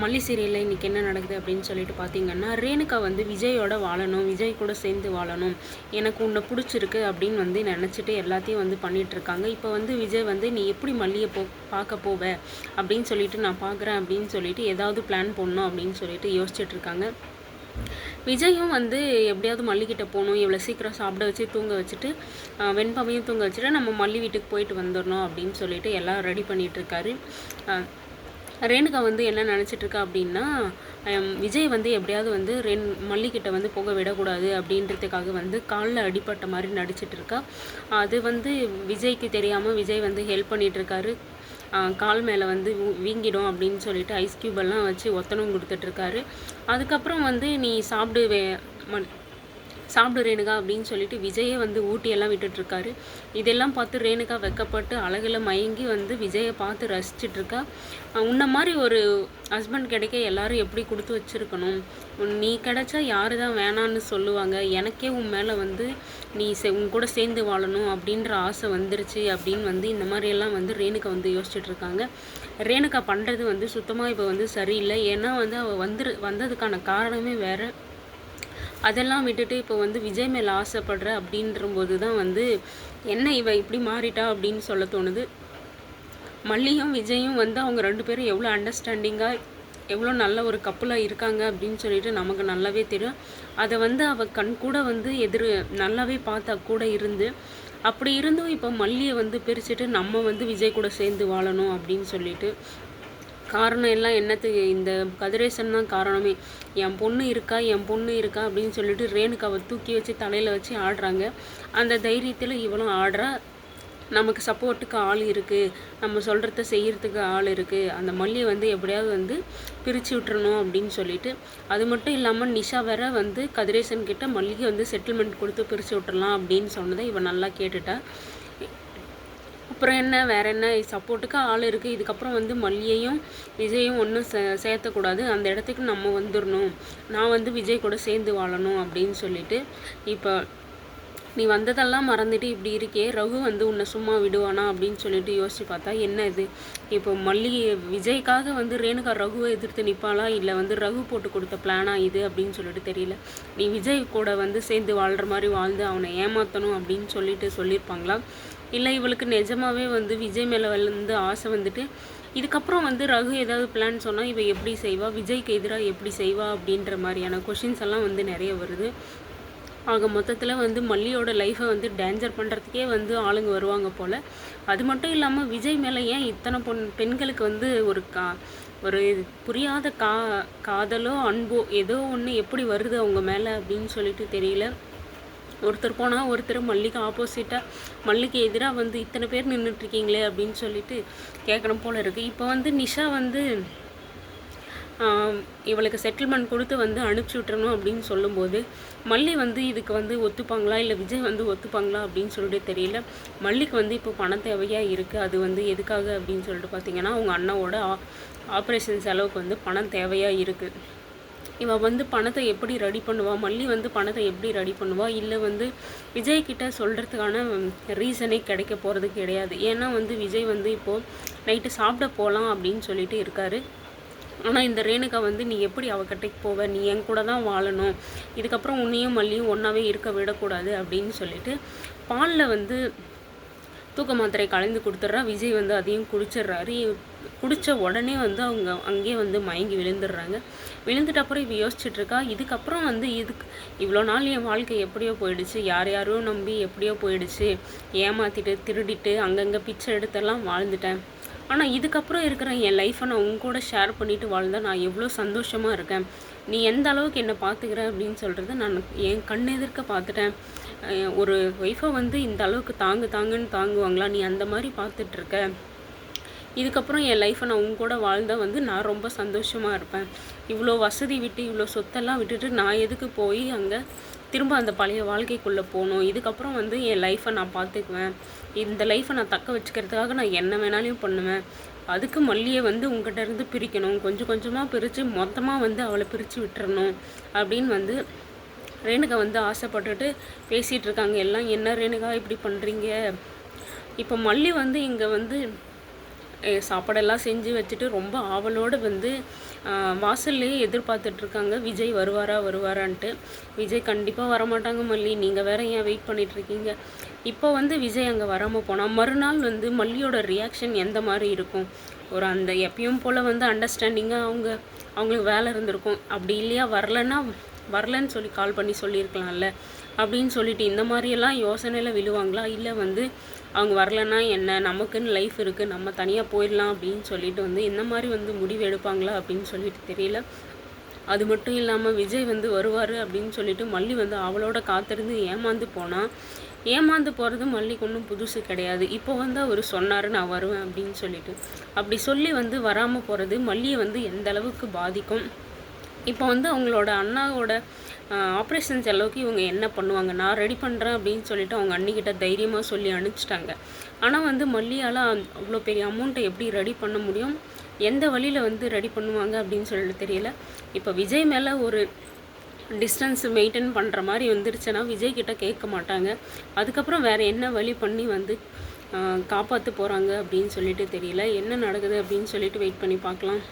மல்லி சீரியலில் இன்றைக்கி என்ன நடக்குது அப்படின்னு சொல்லிட்டு பார்த்தீங்கன்னா ரேணுகா வந்து விஜயோட வாழணும் விஜய் கூட சேர்ந்து வாழணும். எனக்கு உன்னை பிடிச்சிருக்கு அப்படின்னு வந்து நினச்சிட்டு எல்லாத்தையும் வந்து பண்ணிகிட்ருக்காங்க இப்போ வந்து விஜய் வந்து நீ எப்படி மல்லியை போ பார்க்க போவ? அப்படின்னு சொல்லிட்டு நான் பார்க்குறேன் அப்படின்னு சொல்லிட்டு ஏதாவது பிளான் பண்ணணும் அப்படின்னு சொல்லிட்டு யோசிச்சுட்ருக்காங்க விஜயும் வந்து எப்படியாவது மல்லிக்கிட்ட போகணும். இவ்வளோ சீக்கிரம் சாப்பிட வச்சு தூங்க வச்சுட்டு ஆஹ் வெண்பாவையும் தூங்க வச்சுட்டு நம்ம மல்லி வீட்டுக்கு போயிட்டு வந்துடணும் அப்படின்னு சொல்லிட்டு எல்லாம் ரெடி பண்ணிகிட்ருக்காரு ரேணுகா வந்து என்ன நினச்சிட்டு இருக்கா அப்படின்னா விஜய் வந்து எப்படியாவது வந்து ரென் மல்லிக்கிட்ட வந்து போக விடக்கூடாது அப்படின்றதுக்காக வந்து காலில் அடிபட்ட மாதிரி நடிச்சிட்டு இருக்கா அது வந்து விஜய்க்கு தெரியாமல் விஜய் வந்து ஹெல்ப் பண்ணிகிட்ருக்காரு கால் மேலே வந்து வீங்கிடும் அப்படின்னு சொல்லிட்டு ஐஸ் கியூப் எல்லாம் வச்சு ஒத்தனம் கொடுத்துட்ருக்காரு அதுக்கப்புறம் வந்து நீ சாப்பிடு வே சாப்பிடு ரேணுகா அப்படின்னு சொல்லிட்டு விஜயை வந்து ஊட்டியெல்லாம் விட்டுட்ருக்காரு. இதெல்லாம் பார்த்து ரேணுகா வெக்கப்பட்டு அழகில் மயங்கி வந்து விஜயை பார்த்து ரசிச்சிட்ருக்கா. உன்ன மாதிரி ஒரு ஹஸ்பண்ட் கிடைக்க எல்லாரும் எப்படி கொடுத்து வச்சிருக்கணும்? உன் நீ கிடைச்சா யாரு தான் வேணான்னு சொல்லுவாங்க. எனக்கே உன் மேலே வந்து நீ சே உன் கூட சேர்ந்து வாழணும் அப்படின்ற ஆசை வந்துருச்சு அப்படின்னு வந்து இந்த மாதிரியெல்லாம் வந்து ரேணுகா வந்து யோசிச்சுட்ருக்காங்க. ரேணுகா பண்ணுறது வந்து சுத்தமாக இப்போ வந்து சரியில்லை. ஏன்னா வந்து அவள் வந்துரு வந்ததுக்கான காரணமே வேறு. அதெல்லாம் விட்டுட்டு இப்போ வந்து விஜய் மேலே ஆசைப்படுற அப்படின்றபோது தான் வந்து என்ன இவ இப்படி மாறிட்டா? அப்படின்னு சொல்ல தோணுது. மல்லியும் விஜயும் வந்து அவங்க ரெண்டு பேரும் எவ்வளோ அண்டர்ஸ்டாண்டிங்காக எவ்வளோ நல்ல ஒரு கப்பலாக இருக்காங்க அப்படின்னு சொல்லிட்டு நமக்கு நல்லாவே தெரியும். அதை வந்து அவள் கண் கூட வந்து எதிர் நல்லாவே பார்த்தா கூட இருந்து அப்படி இருந்தும் இப்போ மல்லியை வந்து பிரிச்சுட்டு நம்ம வந்து விஜய் கூட சேர்ந்து வாழணும் அப்படின்னு சொல்லிட்டு காரணம் எல்லாம் என்னத்துக்கு? இந்த கதிரேசன் தான் காரணமே. என் பொண்ணு இருக்கா? என் பொண்ணு இருக்கா? அப்படின்னு சொல்லிட்டு ரேணுகாவை தூக்கி வச்சு தலையில் வச்சு ஆடுறாங்க. அந்த தைரியத்தில் இவளும் ஆடுறா. நமக்கு சப்போர்ட்டுக்கு ஆள் இருக்குது நம்ம சொல்கிறத செய்கிறதுக்கு ஆள் இருக்குது அந்த மல்லியை வந்து எப்படியாவது வந்து பிரித்து விட்டுறணும் அப்படின்னு சொல்லிட்டு. அது மட்டும் இல்லாமல் நிஷா வேற வந்து கதிரேசன் கிட்ட மல்லிகை வந்து செட்டில்மெண்ட் கொடுத்து பிரித்து விட்டுறலாம் அப்படின்னு சொன்னதை இவன் நல்லா கேட்டுட்டா. அப்புறம் என்ன வேறு என்ன? சப்போர்ட்டுக்கு ஆள் இருக்குது இதுக்கப்புறம் வந்து மல்லியையும் விஜயும் ஒன்றும் சே சேர்த்தக்கூடாது. அந்த இடத்துக்கு நம்ம வந்துடணும் நான் வந்து விஜய் கூட சேர்ந்து வாழணும் அப்படின்னு சொல்லிட்டு இப்போ நீ வந்ததெல்லாம் மறந்துட்டு இப்படி இருக்கே. ரகு வந்து உன்னை சும்மா விடுவானா அப்படின்னு சொல்லிட்டு யோசிச்சு பார்த்தா என்ன இது? இப்போ மல்லி விஜய்க்காக வந்து ரேணுகா ரகுவை எதிர்த்து நிற்பாளா இல்லை வந்து ரகு போட்டு கொடுத்த பிளானா இது அப்படின்னு சொல்லிட்டு தெரியல. நீ விஜய் கூட வந்து சேர்ந்து வாழ்கிற மாதிரி வாழ்ந்து அவனை ஏமாற்றணும் அப்படின்னு சொல்லிட்டு சொல்லியிருப்பாங்களா? இல்லை இவளுக்கு நிஜமாவே வந்து விஜய் மேலே வந்து ஆசை வந்துட்டு இதுக்கப்புறம் வந்து ரகு ஏதாவது பிளான் சொன்னால் இவள் எப்படி செய்வா? விஜய்க்கு எதிராக எப்படி செய்வா? அப்படின்ற மாதிரியான கொஷின்ஸ் எல்லாம் வந்து நிறைய வருது. ஆக மொத்தத்தில் வந்து மல்லியோட லைஃப்பை வந்து டேஞ்சர் பண்ணுறதுக்கே வந்து ஆளுங்க வருவாங்க போல். அது மட்டும் இல்லாமல் விஜய் மேலே ஏன் இத்தனை பொன் பெண்களுக்கு வந்து ஒரு கா ஒரு புரியாத கா காதலோ அன்போ ஏதோ ஒன்று எப்படி வருது அவங்க மேலே அப்படின்னு சொல்லிட்டு தெரியல. ஒருத்தர் போனால் ஒருத்தர் மல்லிக்கு ஆப்போசிட்டாக மல்லிக்கு எதிராக வந்து இத்தனை பேர் நின்றுட்டு இருக்கீங்களே அப்படின்னு சொல்லிட்டு கேட்கணும் போல் இருக்குது இப்போ வந்து நிஷா வந்து இவளுக்கு செட்டில்மெண்ட் கொடுத்து வந்து அனுப்பிச்சி விட்டுறணும் அப்படின்னு சொல்லும்போது மல்லி வந்து இதுக்கு வந்து ஒத்துப்பாங்களா இல்லை விஜய் வந்து ஒத்துப்பாங்களா அப்படின்னு சொல்லிட்டு தெரியல. மல்லிக்கு வந்து இப்போ பணம் தேவையாக இருக்குது அது வந்து எதுக்காக அப்படின்னு சொல்லிட்டு பார்த்தீங்கன்னா அவங்க அண்ணாவோட ஆப்ரேஷன் செலவுக்கு வந்து பணம் தேவையாக இருக்குது இவன் வந்து பணத்தை எப்படி ரெடி பண்ணுவாள் மல்லி வந்து பணத்தை எப்படி ரெடி பண்ணுவாள் இல்லை வந்து விஜய் கிட்ட சொல்கிறதுக்கான ரீசனே கிடைக்க போகிறது கிடையாது. ஏன்னா வந்து விஜய் வந்து இப்போது நைட்டு சாப்பிட போகலாம் அப்படின்னு சொல்லிட்டு இருக்காரு. ஆனால் இந்த ரேணுகா வந்து நீ எப்படி அவகிட்டைக்கு போவ? நீ என் கூட தான் வாழணும். இதுக்கப்புறம் உன்னையும் மல்லியும் ஒன்றாவே இருக்க விடக்கூடாது அப்படின்னு சொல்லிட்டு பாலில் வந்து தூக்க மாத்திரை கலந்து கொடுத்துட்றா. விஜய் வந்து அதையும் குடிச்சிடுறாரு. குடித்த உடனே வந்து அவங்க அங்கேயே வந்து மயங்கி விழுந்துடுறாங்க. விழுந்துட்ட அப்புறம் இவ யோசிச்சுட்ருக்கா இதுக்கப்புறம் வந்து இதுக்கு இவ்வளோ நாள் என் வாழ்க்கை எப்படியோ போயிடுச்சு யார் யாரோ நம்பி எப்படியோ போயிடுச்சு ஏமாத்திட்டு திருடிட்டு அங்கங்கே பிச்சை எடுத்தெல்லாம் வாழ்ந்துட்டேன். ஆனால் இதுக்கப்புறம் இருக்கிற என் லைஃப்பை நான் உங்க கூட ஷேர் பண்ணிட்டு வாழ்ந்தால் நான் எவ்வளோ சந்தோஷமாக இருக்கேன். நீ எந்த அளவுக்கு என்னை பார்த்துக்கிற அப்படின்னு சொல்கிறத நான் என் கண் எதிர்க்க பார்த்துட்டேன். ஒரு ஒய்ஃபை வந்து இந்த அளவுக்கு தாங்கு தாங்குன்னு தாங்குவாங்களா? நீ அந்த மாதிரி பார்த்துட்ருக்க. இதுக்கப்புறம் என் லைஃப்பை நான் உங்க கூட வாழ்ந்தால் வந்து நான் ரொம்ப சந்தோஷமாக இருப்பேன். இவ்வளோ வசதி விட்டு இவ்வளோ சொத்தெல்லாம் விட்டுட்டு நான் எதுக்கு போய் அங்கே திரும்ப அந்த பழைய வாழ்க்கைக்குள்ளே போகணும்? இதுக்கப்புறம் வந்து என் லைஃப்பை நான் பார்த்துக்குவேன். இந்த லைஃப்பை நான் தக்க வச்சுக்கிறதுக்காக நான் என்ன வேணாலும் பண்ணுவேன். அதுக்கு மல்லியை வந்து உங்ககிட்ட இருந்து பிரிக்கணும். கொஞ்சம் கொஞ்சமாக பிரித்து மொத்தமாக வந்து அவளை பிரித்து விட்டுறணும். அப்படின்னு வந்து ரேணுகா வந்து ஆசைப்பட்டுட்டு பேசிகிட்டு இருக்காங்க. எல்லாம் என்ன ரேணுகா இப்படி பண்ணுறீங்க இப்போ மல்லி வந்து இங்கே வந்து சாப்பாடெல்லாம் செஞ்சு வச்சுட்டு ரொம்ப ஆவலோடு வந்து வாசல்லையே எதிர்பார்த்துட்ருக்காங்க. விஜய் வருவாரா வருவாரான்ட்டு. விஜய் கண்டிப்பாக வரமாட்டாங்க மல்லி. நீங்கள் வேற ஏன் வெயிட் பண்ணிகிட்ருக்கீங்க இப்போ வந்து விஜய் அங்கே வராமல் போனால் மறுநாள் வந்து மல்லியோட ரியாக்ஷன் எந்த மாதிரி இருக்கும்? ஒரு அந்த எப்பயும் போல் வந்து அண்டர்ஸ்டாண்டிங்காக அவங்க அவங்களுக்கு வேலை இருந்திருக்கும். அப்படி இல்லையா? வரலன்னா வரலன்னு சொல்லி கால் பண்ணி சொல்லியிருக்கலாம்ல அப்படின்னு சொல்லிட்டு இந்த மாதிரியெல்லாம் யோசனையில் விழுவாங்களா? இல்லை வந்து அவங்க வரலன்னா என்ன? நமக்குன்னு லைஃப் இருக்குது நம்ம தனியாக போயிடலாம் அப்படின்னு சொல்லிட்டு வந்து இந்த மாதிரி வந்து முடிவு எடுப்பாங்களா அப்படின்னு சொல்லிட்டு தெரியல. அது மட்டும் இல்லாமல் விஜய் வந்து வருவார் அப்படின்னு சொல்லிட்டு மல்லி வந்து அவளோட காத்திருந்து ஏமாந்து போனால் ஏமாந்து போகிறது மல்லிக்கு ஒன்றும் புதுசு கிடையாது. இப்போ வந்து அவர் சொன்னார் நான் வருவேன் அப்படின்னு சொல்லிட்டு. அப்படி சொல்லி வந்து வராமல் போகிறது மல்லியை வந்து எந்த அளவுக்கு பாதிக்கும்? இப்போ வந்து அவங்களோட அண்ணாவோட ஆப்ரேஷன் செலவுக்கு இவங்க என்ன பண்ணுவாங்க? நான் ரெடி பண்ணுறேன் அப்படின்னு சொல்லிட்டு அவங்க அண்ணிக்கிட்ட தைரியமாக சொல்லி அனுப்பிச்சிட்டாங்க. ஆனால் வந்து மல்லியால் அவ்வளோ பெரிய அமௌண்ட்டை எப்படி ரெடி பண்ண முடியும்? எந்த வழியில் வந்து ரெடி பண்ணுவாங்க அப்படின்னு சொல்லிட்டு தெரியல. இப்போ விஜய் மேலே ஒரு டிஸ்டன்ஸ் மெயின்டைன் பண்ணுற மாதிரி வந்துருச்சுன்னா விஜய் கிட்ட கேட்க மாட்டாங்க. அதுக்கப்புறம் வேறு என்ன வழி பண்ணி வந்து காப்பாற்ற போகிறாங்க அப்படின்னு சொல்லிட்டு தெரியல. என்ன நடக்குது அப்படின்னு சொல்லிட்டு வெயிட் பண்ணி பார்க்கலாம்.